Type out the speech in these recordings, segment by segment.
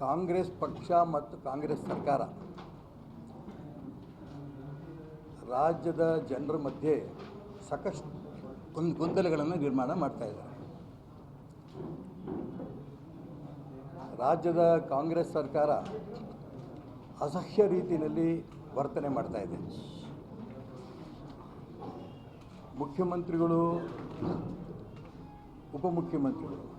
ಕಾಂಗ್ರೆಸ್ ಪಕ್ಷ ಮತ್ತು ಕಾಂಗ್ರೆಸ್ ಸರ್ಕಾರ ರಾಜ್ಯದ ಜನರ ಮಧ್ಯೆ ಸಾಕಷ್ಟು ಗೊಂದ್, ಗೊಂದಲಗಳನ್ನು ನಿರ್ಮಾಣ ಮಾಡ್ತಾ ಇದ್ದಾರೆ. ರಾಜ್ಯದ ಕಾಂಗ್ರೆಸ್ ಸರ್ಕಾರ ಅಸಹ್ಯ ರೀತಿಯಲ್ಲಿ ವರ್ತನೆ ಮಾಡ್ತಾ ಇದೆ. ಮುಖ್ಯಮಂತ್ರಿಗಳು, ಉಪಮುಖ್ಯಮಂತ್ರಿಗಳು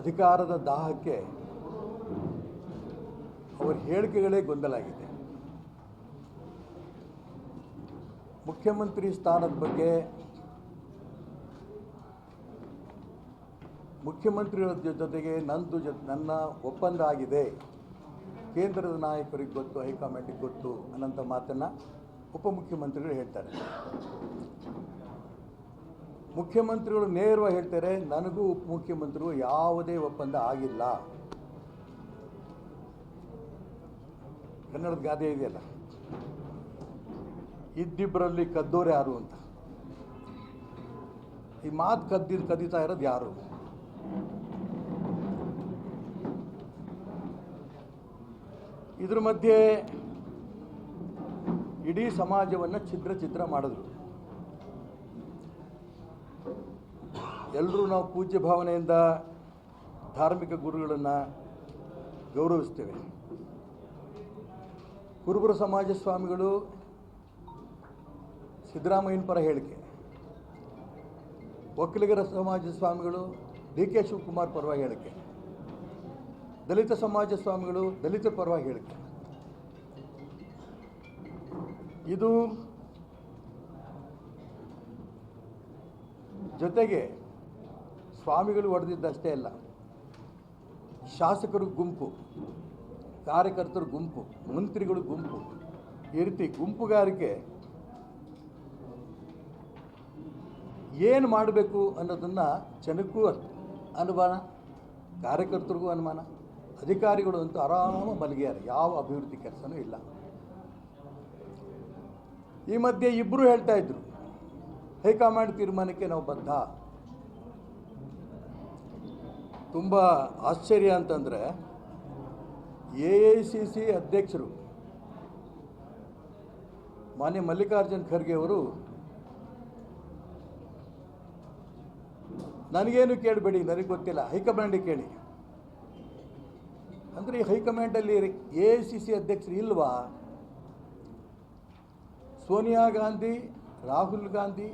ಅಧಿಕಾರದ ದಾಹಕ್ಕೆ ಅವರ ಹೇಳಿಕೆಗಳೇ ಗೊಂದಲ ಆಗಿದೆ ಮುಖ್ಯಮಂತ್ರಿ ಸ್ಥಾನದ ಬಗ್ಗೆ ಮುಖ್ಯಮಂತ್ರಿಗಳ ಜೊತೆಗೆ ನಂದು ಜೊತೆ ನನ್ನ ಒಪ್ಪಂದ ಆಗಿದೆ. ಕೇಂದ್ರದ ನಾಯಕರಿಗೆ ಗೊತ್ತು, ಹೈಕಮಾಂಡಿಗೆ ಗೊತ್ತು ಅನ್ನೋಂಥ ಮಾತನ್ನು ಉಪಮುಖ್ಯಮಂತ್ರಿಗಳು ಹೇಳ್ತಾರೆ. ಮುಖ್ಯಮಂತ್ರಿಗಳು ನೇರವಾಗಿ ಹೇಳ್ತಾರೆ, ನನಗೂ ಉಪಮುಖ್ಯಮಂತ್ರಿಗೂ ಯಾವುದೇ ಒಪ್ಪಂದ ಆಗಿಲ್ಲ. ಕನ್ನಡದ ಗಾದೆ ಇದೆಯಲ್ಲ? ಇದ್ದಿಬ್ಬರಲ್ಲಿ ಕದ್ದೋರು ಯಾರು ಅಂತ? ಈ ಮಾತು ಕದ್ದಿದ್ದು ಕದೀತಾ ಇರೋದು ಯಾರು? ಇದ್ರ ಮಧ್ಯೆ ಇಡೀ ಸಮಾಜವನ್ನು ಛಿದ್ರ ಛಿದ್ರ ಮಾಡಿದ್ರು. ಎಲ್ಲರೂ ನಾವು ಪೂಜ್ಯ ಭಾವನೆಯಿಂದ ಧಾರ್ಮಿಕ ಗುರುಗಳನ್ನು ಗೌರವಿಸ್ತೇವೆ. ಕುರುಬರ ಸಮಾಜ ಸ್ವಾಮಿಗಳು ಸಿದ್ದರಾಮಯ್ಯನ ಪರ ಹೇಳಿಕೆ. ಒಕ್ಕಲಿಗರ ಸಮಾಜ ಸ್ವಾಮಿಗಳು ಡಿ ಕೆ ಶಿವಕುಮಾರ್ ಪರವಾಗಿ ಹೇಳಿಕೆ. ದಲಿತ ಸಮಾಜ ಸ್ವಾಮಿಗಳು ದಲಿತ ಪರವಾಗಿ ಹೇಳಿಕೆ. ಇದು ಜೊತೆಗೆ ಸ್ವಾಮಿಗಳು ಹೊಡೆದಿದ್ದಷ್ಟೇ ಅಲ್ಲ, ಶಾಸಕರು ಗುಂಪು, ಕಾರ್ಯಕರ್ತರು ಗುಂಪು, ಮಂತ್ರಿಗಳು ಗುಂಪು, ಈ ರೀತಿ ಗುಂಪುಗಾರಿಕೆ ಏನು ಮಾಡಬೇಕು ಅನ್ನೋದನ್ನು ಜನಕ್ಕೂ ಅನುಮಾನ, ಕಾರ್ಯಕರ್ತರಿಗೂ ಅನುಮಾನ, ಅಧಿಕಾರಿಗಳು ಅಂತೂ ಆರಾಮ ಮಲಗಿದ್ದಾರೆ, ಯಾವ ಅಭಿವೃದ್ಧಿ ಕೆಲಸನೂ ಇಲ್ಲ. ಈ ಮಧ್ಯೆ ಇಬ್ಬರು ಹೇಳ್ತಾ ಇದ್ರು, ಹೈಕಮಾಂಡ್ ತೀರ್ಮಾನಕ್ಕೆ ನಾವು ಬದ್ಧ. ತುಂಬ ಆಶ್ಚರ್ಯ ಅಂತಂದರೆ ಎ ಐ ಸಿ ಸಿ ಅಧ್ಯಕ್ಷರು ಮಾನ್ಯ ಮಲ್ಲಿಕಾರ್ಜುನ್ ಖರ್ಗೆ ಅವರು ನನಗೇನು ಕೇಳಬೇಡಿ, ನನಗೆ ಗೊತ್ತಿಲ್ಲ ಹೈಕಮಾಂಡಿಗೆ ಕೇಳಿ. ಅಂದರೆ ಈ ಹೈಕಮಾಂಡಲ್ಲಿ ಎ ಐ ಸಿ ಸಿ ಅಧ್ಯಕ್ಷರು ಇಲ್ವಾ? ಸೋನಿಯಾ ಗಾಂಧಿ, ರಾಹುಲ್ ಗಾಂಧಿ,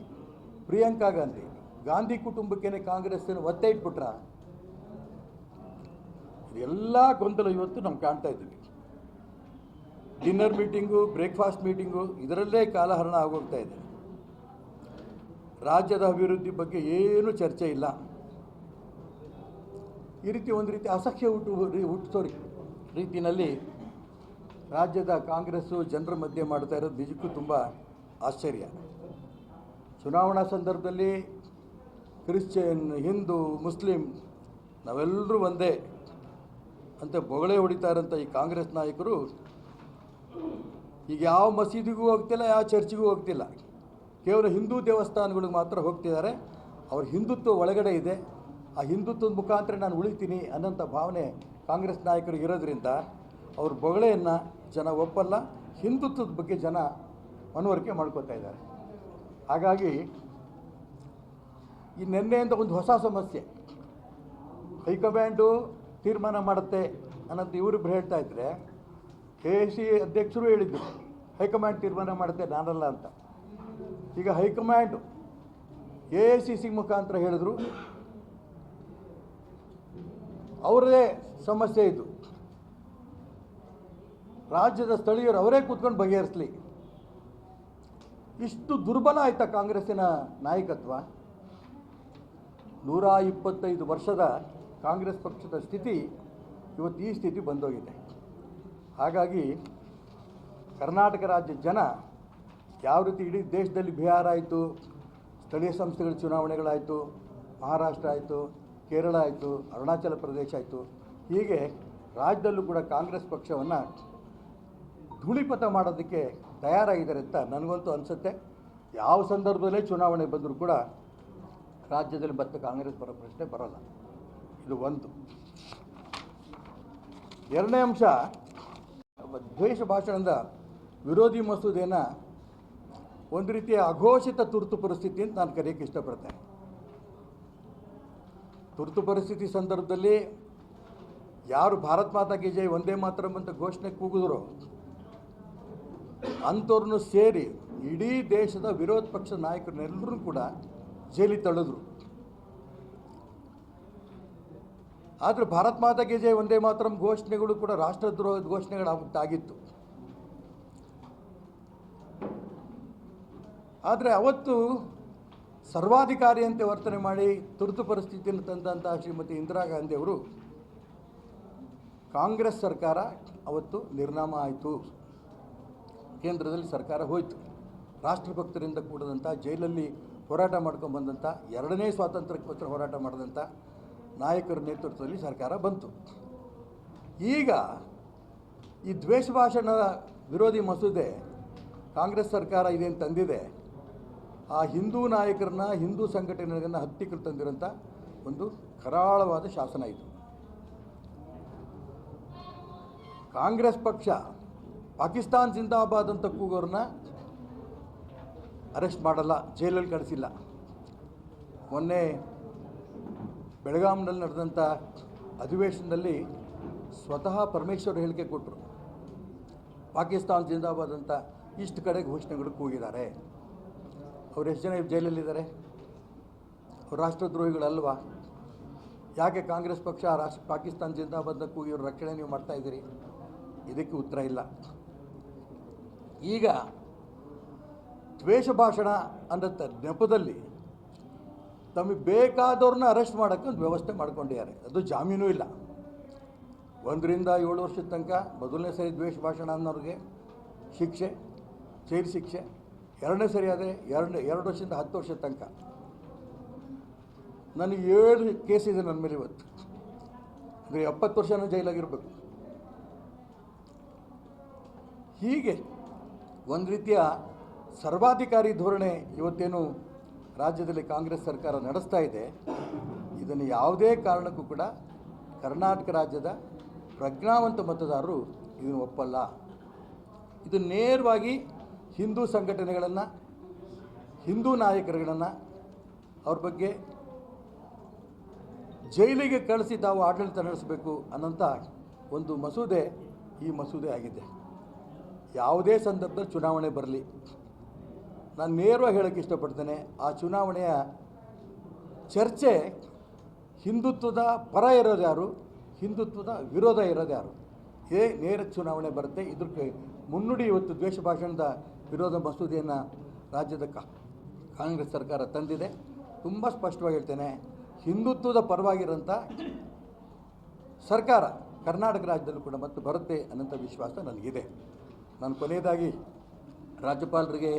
ಪ್ರಿಯಾಂಕಾ ಗಾಂಧಿ ಗಾಂಧಿ ಕುಟುಂಬಕ್ಕೇನೆ ಕಾಂಗ್ರೆಸ್ಸನ್ನು ಒತ್ತೆ ಇಟ್ಬಿಟ್ರ ಎಲ್ಲ ಗೊಂದಲ ಇವತ್ತು ನಾವು ಕಾಣ್ತಾ ಇದ್ದೀವಿ. ಡಿನ್ನರ್ ಮೀಟಿಂಗು ಬ್ರೇಕ್ಫಾಸ್ಟ್ ಮೀಟಿಂಗು ಇದರಲ್ಲೇ ಕಾಲಹರಣ ಆಗೋಗ್ತಾ ಇದೆ. ರಾಜ್ಯದ ಅಭಿವೃದ್ಧಿ ಬಗ್ಗೆ ಏನೂ ಚರ್ಚೆ ಇಲ್ಲ. ಈ ರೀತಿ ಒಂದು ರೀತಿ ಅಸಖ್ಯ ಹುಟ್ಟು ಹುಟ್ಟಿಸೋ ರೀತಿಯಲ್ಲಿ ರಾಜ್ಯದ ಕಾಂಗ್ರೆಸ್ಸು ಜನರ ಮಧ್ಯೆ ಮಾಡ್ತಾ ಇರೋದು ನಿಜಕ್ಕೂ ತುಂಬ ಆಶ್ಚರ್ಯ. ಚುನಾವಣಾ ಸಂದರ್ಭದಲ್ಲಿ ಕ್ರಿಶ್ಚಿಯನ್, ಹಿಂದೂ, ಮುಸ್ಲಿಂ ನಾವೆಲ್ಲರೂ ಒಂದೇ. ಅಂತ ಬೊಗಳೆ ಹೊಡಿತಾ ಇರೋಂಥ ಈ ಕಾಂಗ್ರೆಸ್ ನಾಯಕರು. ಈಗ ಯಾವ ಮಸೀದಿಗೂ ಹೋಗ್ತಿಲ್ಲ, ಯಾವ ಚರ್ಚಿಗೂ ಹೋಗ್ತಿಲ್ಲ. ಕೇವಲ ಹಿಂದೂ ದೇವಸ್ಥಾನಗಳಿಗೆ ಮಾತ್ರ ಹೋಗ್ತಿದ್ದಾರೆ. ಅವ್ರ ಹಿಂದುತ್ವ ಒಳಗಡೆ ಇದೆ. ಆ ಹಿಂದುತ್ವದ ಮುಖಾಂತರ ನಾನು ಉಳಿತೀನಿ ಅನ್ನೋಂಥ ಭಾವನೆ ಕಾಂಗ್ರೆಸ್ ನಾಯಕರಿಗೆ ಇರೋದ್ರಿಂದ ಅವ್ರ ಬೊಗಳೆಯನ್ನು ಜನ ಒಪ್ಪಲ್ಲ, ಹಿಂದುತ್ವದ ಬಗ್ಗೆ ಜನ ಮನವರಿಕೆ ಮಾಡ್ಕೋತಾ ಇದ್ದಾರೆ. ಹಾಗಾಗಿ ಈ ನಿನ್ನೆಯಿಂದ ಒಂದು ಹೊಸ ಸಮಸ್ಯೆ. ಹೈಕಮಾಂಡು ತೀರ್ಮಾನ ಮಾಡುತ್ತೆ ಅನ್ನೋದು ಇವರು ಹೇಳ್ತಾ ಇದ್ರೆ, ಕೆ ಸಿ ಅಧ್ಯಕ್ಷರು ಹೇಳಿದ್ರು, ಹೈಕಮಾಂಡ್ ತೀರ್ಮಾನ ಮಾಡುತ್ತೆ ನಾನಲ್ಲ ಅಂತ. ಈಗ ಹೈಕಮಾಂಡ್ ಎ ಸಿ ಸಿ ಮುಖಾಂತರ ಹೇಳಿದ್ರು, ಅವರದೇ ಸಮಸ್ಯೆ ಇದು. ರಾಜ್ಯದ ಸ್ಥಳೀಯರು ಅವರೇ ಕೂತ್ಕೊಂಡು ಬಗೆಹರಿಸಲಿ. ಇಷ್ಟು ದುರ್ಬಲ ಆಯ್ತಾ ಕಾಂಗ್ರೆಸ್ಸಿನ ನಾಯಕತ್ವ. ನೂರ ಇಪ್ಪತ್ತೈದು ವರ್ಷದ ಕಾಂಗ್ರೆಸ್ ಪಕ್ಷದ ಸ್ಥಿತಿ ಇವತ್ತು ಈ ಸ್ಥಿತಿ ಬಂದೋಗಿದೆ. ಹಾಗಾಗಿ ಕರ್ನಾಟಕ ರಾಜ್ಯ ಜನ ಯಾವ ರೀತಿ ಇಡೀ ದೇಶದಲ್ಲಿ ಬಿಹಾರ ಆಯಿತು, ಸ್ಥಳೀಯ ಸಂಸ್ಥೆಗಳ ಚುನಾವಣೆಗಳಾಯಿತು, ಮಹಾರಾಷ್ಟ್ರ ಆಯಿತು, ಕೇರಳ ಆಯಿತು, ಅರುಣಾಚಲ ಪ್ರದೇಶ ಆಯಿತು, ಹೀಗೆ ರಾಜ್ಯದಲ್ಲೂ ಕೂಡ ಕಾಂಗ್ರೆಸ್ ಪಕ್ಷವನ್ನು ಧೂಳಿಪಥ ಮಾಡೋದಕ್ಕೆ ತಯಾರಾಗಿದ್ದಾರೆ ಅಂತ ನನಗಂತೂ ಅನಿಸುತ್ತೆ. ಯಾವ ಸಂದರ್ಭದಲ್ಲೇ ಚುನಾವಣೆ ಬಂದರೂ ಕೂಡ ರಾಜ್ಯದಲ್ಲಿ ಮತ್ತೆ ಕಾಂಗ್ರೆಸ್ ಬರೋ ಪ್ರಶ್ನೆ ಬರೋಲ್ಲ. ಇದು ಒಂದು. ಎರಡನೇ ಅಂಶ ದ್ವೇಷ ಭಾಷಣದ ವಿರೋಧಿ ಮಸೂದೆಯನ್ನ ಒಂದು ರೀತಿಯ ಅಘೋಷಿತ ತುರ್ತು ಪರಿಸ್ಥಿತಿ ಅಂತ ನಾನು ಕರೆಯಕ್ಕೆ ಇಷ್ಟಪಡ್ತೇನೆ. ತುರ್ತು ಪರಿಸ್ಥಿತಿ ಸಂದರ್ಭದಲ್ಲಿ ಯಾರು ಭಾರತ್ ಮಾತಾ ಕಿ ಜೈ ಒಂದೇ ಮಾತ್ರ ಅಂತ ಘೋಷಣೆ ಕೂಗಿದ್ರು ಅಂಥವ್ರನ್ನು ಸೇರಿ ಇಡೀ ದೇಶದ ವಿರೋಧ ಪಕ್ಷದ ನಾಯಕರನ್ನೆಲ್ಲರೂ ಕೂಡ ಜೈಲಿಗೆ ತಳ್ಳಿದ್ರು. ಆದರೆ ಭಾರತ್ ಮಾತಾ ಜಯ ಒಂದೇ ಮಾತ್ರ ಘೋಷಣೆಗಳು ಕೂಡ ರಾಷ್ಟ್ರದ್ರೋಹದ ಘೋಷಣೆಗಳಾಗಿತ್ತು ಆದರೆ ಅವತ್ತು ಸರ್ವಾಧಿಕಾರಿಯಂತೆ ವರ್ತನೆ ಮಾಡಿ ತುರ್ತು ಪರಿಸ್ಥಿತಿಯನ್ನು ತಂದಂತಹ ಶ್ರೀಮತಿ ಇಂದಿರಾ ಗಾಂಧಿ ಅವರು ಕಾಂಗ್ರೆಸ್ ಸರ್ಕಾರ ಅವತ್ತು ನಿರ್ನಾಮ ಆಯಿತು. ಕೇಂದ್ರದಲ್ಲಿ ಸರ್ಕಾರ ಹೋಯಿತು. ರಾಷ್ಟ್ರಭಕ್ತರಿಂದ ಕೂಡಿದಂಥ ಜೈಲಲ್ಲಿ ಹೋರಾಟ ಮಾಡ್ಕೊಂಡು ಬಂದಂಥ ಎರಡನೇ ಸ್ವಾತಂತ್ರ್ಯಕ್ಕೋಸ್ಕರ ಹೋರಾಟ ಮಾಡಿದಂಥ ನಾಯಕರ ನೇತೃತ್ವದಲ್ಲಿ ಸರ್ಕಾರ ಬಂತು. ಈಗ ಈ ದ್ವೇಷ ಭಾಷಣ ವಿರೋಧಿ ಮಸೂದೆ ಕಾಂಗ್ರೆಸ್ ಸರ್ಕಾರ ಇದೇನು ತಂದಿದೆ. ಆ ಹಿಂದೂ ನಾಯಕರನ್ನ, ಹಿಂದೂ ಸಂಘಟನೆಗಳನ್ನ ಹತ್ತಿಕ್ಕಲು ತಂದಿರೋಂಥ ಒಂದು ಕರಾಳವಾದ ಶಾಸನ ಇದು. ಕಾಂಗ್ರೆಸ್ ಪಕ್ಷ ಪಾಕಿಸ್ತಾನ್ ಜಿಂದಾಬಾದ್ ಅಂತ ಕೂಗೋರನ್ನ ಅರೆಸ್ಟ್ ಮಾಡಲ್ಲ, ಜೈಲಲ್ಲಿ ಕಳಿಸಿಲ್ಲ. ಮೊನ್ನೆ ಬೆಳಗಾಂನಲ್ಲಿ ನಡೆದಂಥ ಅಧಿವೇಶನದಲ್ಲಿ ಸ್ವತಃ ಪರಮೇಶ್ವರ್ ಹೇಳಿಕೆ ಕೊಟ್ಟರು ಪಾಕಿಸ್ತಾನ ಜಿಂದಾಬಾದ್ ಅಂತ ಇಷ್ಟು ಕಡೆ ಘೋಷಣೆಗಳು ಕೂಗಿದ್ದಾರೆ. ಅವ್ರು ಎಷ್ಟು ಜನ ಜೈಲಲ್ಲಿದ್ದಾರೆ? ಅವ್ರು ರಾಷ್ಟ್ರದ್ರೋಹಿಗಳಲ್ವಾ? ಯಾಕೆ ಕಾಂಗ್ರೆಸ್ ಪಕ್ಷ ರಾಷ್ಟ್ರ ಪಾಕಿಸ್ತಾನ ಜಿಂದಾಬಾದ್ನ ಕೂಗಿವ್ರ ರಕ್ಷಣೆ ನೀವು ಮಾಡ್ತಾ ಇದ್ದೀರಿ? ಇದಕ್ಕೆ ಉತ್ತರ ಇಲ್ಲ. ಈಗ ದ್ವೇಷ ಭಾಷಣ ಅಂದಂಥ ನೆಪದಲ್ಲಿ ತಮಗೆ ಬೇಕಾದವ್ರನ್ನ ಅರೆಸ್ಟ್ ಮಾಡೋಕ್ಕೆ ಒಂದು ವ್ಯವಸ್ಥೆ ಮಾಡ್ಕೊಂಡಿದ್ದಾರೆ. ಅದು ಜಾಮೀನು ಇಲ್ಲ. ಒಂದರಿಂದ ಏಳು ವರ್ಷದ ತನಕ ಮೊದಲನೇ ಸರಿ ದ್ವೇಷ ಭಾಷಣ ಅನ್ನೋರಿಗೆ ಶಿಕ್ಷೆ, ಜೈಲು ಶಿಕ್ಷೆ, ಎರಡನೇ ಸರಿ ಆದರೆ ಎರಡು ಎರಡು ವರ್ಷದಿಂದ ಹತ್ತು ವರ್ಷದ ತನಕ. ನನಗೆ ಏಳು ಕೇಸ್ ಇದೆ ನನ್ನ ಮೇಲೆ ಇವತ್ತು. ಅಂದರೆ ಎಪ್ಪತ್ತು ವರ್ಷನೂ ಜೈಲಾಗಿರ್ಬೇಕು. ಹೀಗೆ ಒಂದು ರೀತಿಯ ಸರ್ವಾಧಿಕಾರಿ ಧೋರಣೆ ಇವತ್ತೇನು ರಾಜ್ಯದಲ್ಲಿ ಕಾಂಗ್ರೆಸ್ ಸರ್ಕಾರ ನಡೆಸ್ತಾ ಇದೆ. ಇದನ್ನು ಯಾವುದೇ ಕಾರಣಕ್ಕೂ ಕೂಡ ಕರ್ನಾಟಕ ರಾಜ್ಯದ ಪ್ರಜ್ಞಾವಂತ ಮತದಾರರು ಇದನ್ನು ಒಪ್ಪಲ್ಲ. ಇದು ನೇರವಾಗಿ ಹಿಂದೂ ಸಂಘಟನೆಗಳನ್ನು, ಹಿಂದೂ ನಾಯಕರುಗಳನ್ನು, ಅವ್ರ ಬಗ್ಗೆ ಜೈಲಿಗೆ ಕಳಿಸಿ ತಾವು ಆಡಳಿತ ನಡೆಸಬೇಕು ಅನ್ನೋಂಥ ಒಂದು ಮಸೂದೆ ಈ ಮಸೂದೆ ಆಗಿದೆ. ಯಾವುದೇ ಸಂದರ್ಭದಲ್ಲಿ ಚುನಾವಣೆ ಬರಲಿ. ನಾನು ನೇರವಾಗಿ ಹೇಳೋಕ್ಕೆ ಇಷ್ಟಪಡ್ತೇನೆ, ಆ ಚುನಾವಣೆಯ ಚರ್ಚೆ ಹಿಂದುತ್ವದ ಪರ ಇರೋದು ಯಾರು? ಹಿಂದುತ್ವದ ವಿರೋಧ ಇರೋದು ಯಾರು? ಇದೇ ನೇರ ಚುನಾವಣೆ ಬರುತ್ತೆ ಇದಕ್ಕೆ ಮುನ್ನುಡಿ ಇವತ್ತು ದ್ವೇಷ ಭಾಷಣದ ವಿರೋಧ ಮಸೂದೆಯನ್ನು ರಾಜ್ಯದ ಕಾಂಗ್ರೆಸ್ ಸರ್ಕಾರ ತಂದಿದೆ. ತುಂಬ ಸ್ಪಷ್ಟವಾಗಿ ಹೇಳ್ತೇನೆ, ಹಿಂದುತ್ವದ ಪರವಾಗಿರೋಂಥ ಸರ್ಕಾರ ಕರ್ನಾಟಕ ರಾಜ್ಯದಲ್ಲೂ ಕೂಡ ಮತ್ತೆ ಬರುತ್ತೆ ಅನ್ನೋಂಥ ವಿಶ್ವಾಸ ನನಗಿದೆ. ನಾನು ಕೊನೆಯದಾಗಿ ರಾಜ್ಯಪಾಲರಿಗೆ